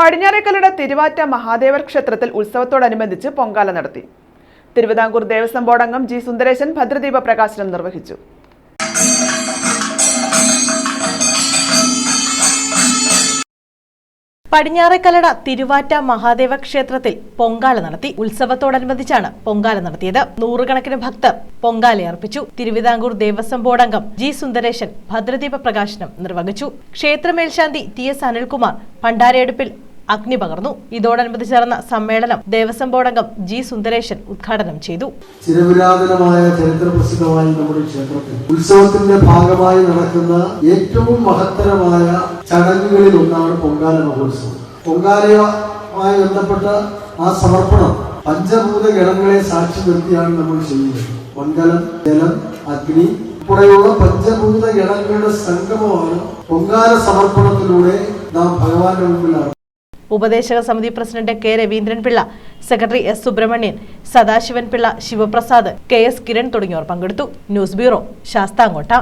പടിഞ്ഞാറേക്കലയുടെ തിരുവാറ്റ മഹാദേവർ ക്ഷേത്രത്തിൽ ഉത്സവത്തോടനുബന്ധിച്ച് പൊങ്കാല നടത്തി. തിരുവിതാംകൂർ ദേവസ്വം ബോർഡ് അംഗം ജി സുന്ദരേശൻ ഭദ്രദീപ പ്രകാശനം നിർവഹിച്ചു. പടിഞ്ഞാറേക്കലട തിരുവാറ്റ മഹാദേവ ക്ഷേത്രത്തിൽ പൊങ്കാല നടത്തി ഉത്സവത്തോടനുബന്ധിച്ചാണ് പൊങ്കാല നടത്തിയത്. നൂറുകണക്കിന് ഭക്തർ പൊങ്കാല അർപ്പിച്ചു. തിരുവിതാംകൂർ ദേവസ്വം ബോർഡ് അംഗം ജി സുന്ദരേശൻ ഭദ്രദീപ പ്രകാശനം നിർവഹിച്ചു. ക്ഷേത്ര മേൽശാന്തി ടി എസ് അനിൽകുമാർ ഭണ്ഡാരയെടുപ്പിൽ അഗ്നി പകർന്നു. ഇതോടനുബന്ധിച്ച് നടന്ന സമ്മേളനം ദേവസ്വം ബോർഡ് അംഗം ജി സുന്ദരേശൻ ഉദ്ഘാടനം ചെയ്തു. ചിരപുരാതനമായ ചരിത്ര പ്രസിദ്ധമായ നമ്മുടെ ക്ഷേത്രത്തിൽ ഉത്സവത്തിന്റെ ഭാഗമായി നടക്കുന്ന ഏറ്റവും മഹത്തരമായ ചടങ്ങുകളിൽ ഒന്നാണ് പൊങ്കാല മഹോത്സവം. പൊങ്കാലയുമായി ബന്ധപ്പെട്ട ആ സമർപ്പണം പഞ്ചഭൂത ഗണങ്ങളെ സാക്ഷി നിർത്തിയാണ് നമ്മൾ ചെയ്യുന്നത്. മംഗലം ജലം അഗ്നി ഉൾപ്പെടെയുള്ള പഞ്ചഭൂത ഗണങ്ങളുടെ സംഗമമാണ് പൊങ്കാല സമർപ്പണത്തിലൂടെ നാം ഭഗവാന്റെ മുമ്പിലാണ്. ഉപദേശക സമിതി president K Raveendranpillai secretary S Subrahmanyan Sadasivanpillai Sivaprasad K S Kiran തുടങ്ങിയവർ പങ്കെടുത്തു. News bureau Sasthamkotta.